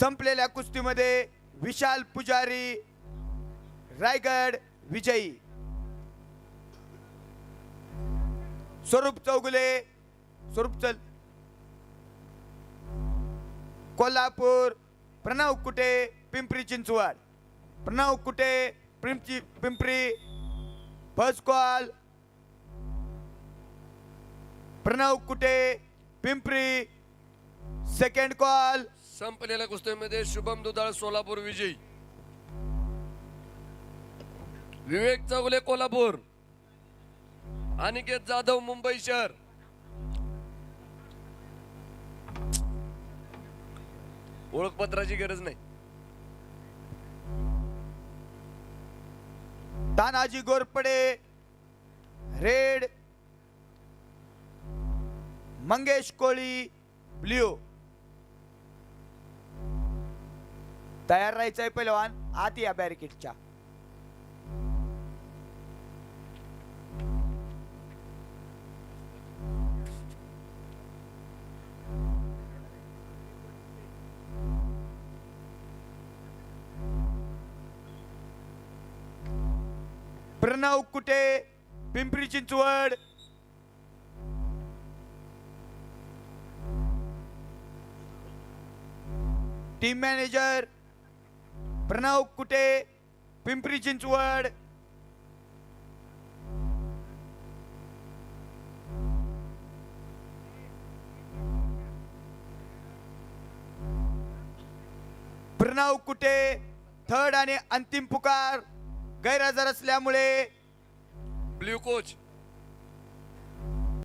संपलेल्या कुस्तीमध्ये विशाल पुजारी रायगड विजयी. स्वरूप चौगुले स्वरूप चल Kolhapur Pranav Kute Pimpri Chinchwad. Pranav Kute Pimpri first call Pranav Kute Pimpri second call संपलेल्या कुस्तीमध्ये शुभम दुधाळ सोलापूर विजयी. विवेक चौगुले कोल्हापूर. अनिकेत जाधव मुंबई शहर. ओळखपत्राची गरज नाही. Tanaji Gorpade red Mangesh Koli blue. तयार राहायचंय पहिलवान आत या बॅरिकेडच्या Pranav Kute Pimpri Chinchwad. Team manager Pranav Kute Pimpri Chinchwad Pranav Kute third आणि अंतिम पुकार गैरहजर असल्यामुळे ब्ल्यू कोच